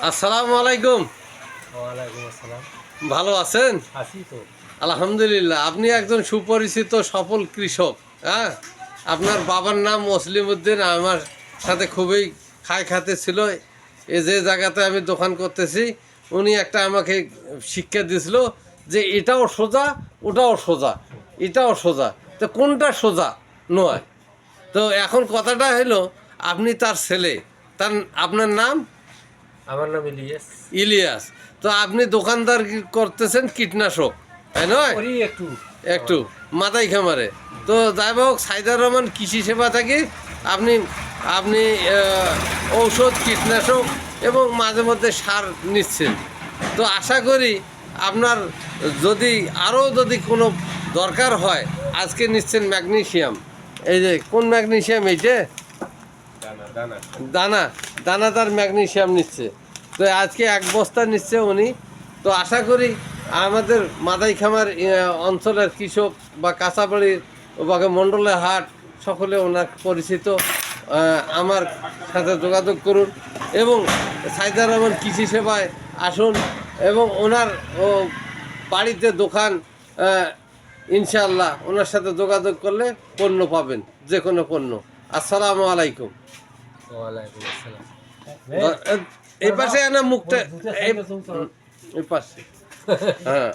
আসসালামু আলাইকুম। ওয়ালাইকুম আসসালাম। ভালো আছেন? আছি তো। আলহামদুলিল্লাহ আপনি একজন সুপরিচিত সফল কৃষক হ্যাঁ? আপনার বাবার নাম মুসলিম উদ্দিন আমার সাথে খুবই খায় খাতে ছিল। এ যে জায়গাতে আমি দোকান করতেছি উনি একটা আমাকে শিক্ষা দিয়েছিল যে এটাও সোজা ওটাও সোজা এটাও সোজা। তো কোনটা সোজা? নয়। তো এখন কথাটা হলো আপনি তার ছেলে তার আপনার নাম? আমার নাম ইলিয়াস। ইলিয়াস তো আপনি দোকানদার কি- করতেছেন কীটনাশক? তাই নয়? একটু। একটু মাথায় খামারে। তো যাই হোক সাইদার রহমান কৃষি সেবা থেকে আপনি আপনি ঔষধ কীটনাশক এবং মাঝে মধ্যে সার নিচ্ছেন। তো আশা করি আপনার যদি আরও যদি কোনো দরকার হয় আজকে নিচ্ছেন ম্যাগনেশিয়াম। এই যে কোন ম্যাগনেশিয়াম এইটা? দানা দানা। দানা দানাদার ম্যাগনেশিয়াম নিচ্ছে। তো আজকে এক বস্তা নিচ্ছে উনি। তো আশা করি আমাদের মাদাই খামার অঞ্চলের কৃষক বা কাঁচাবাড়ির বা মণ্ডলের হাট সকলে ওনার পরিচিত। আমার সাথে যোগাযোগ করুন এবং সাইদার রহমান কৃষি সেবায় আসুন এবং ওনার ও, বাড়িতে দোকান ইনশাল্লাহ ওনার সাথে যোগাযোগ করলে পণ্য পাবেন যে কোনো পণ্য। আসসালামু আলাইকুম। ওয়ালাইকুম আসসালাম। এই পাশে না মুখটা এই পাশে। হ্যাঁ।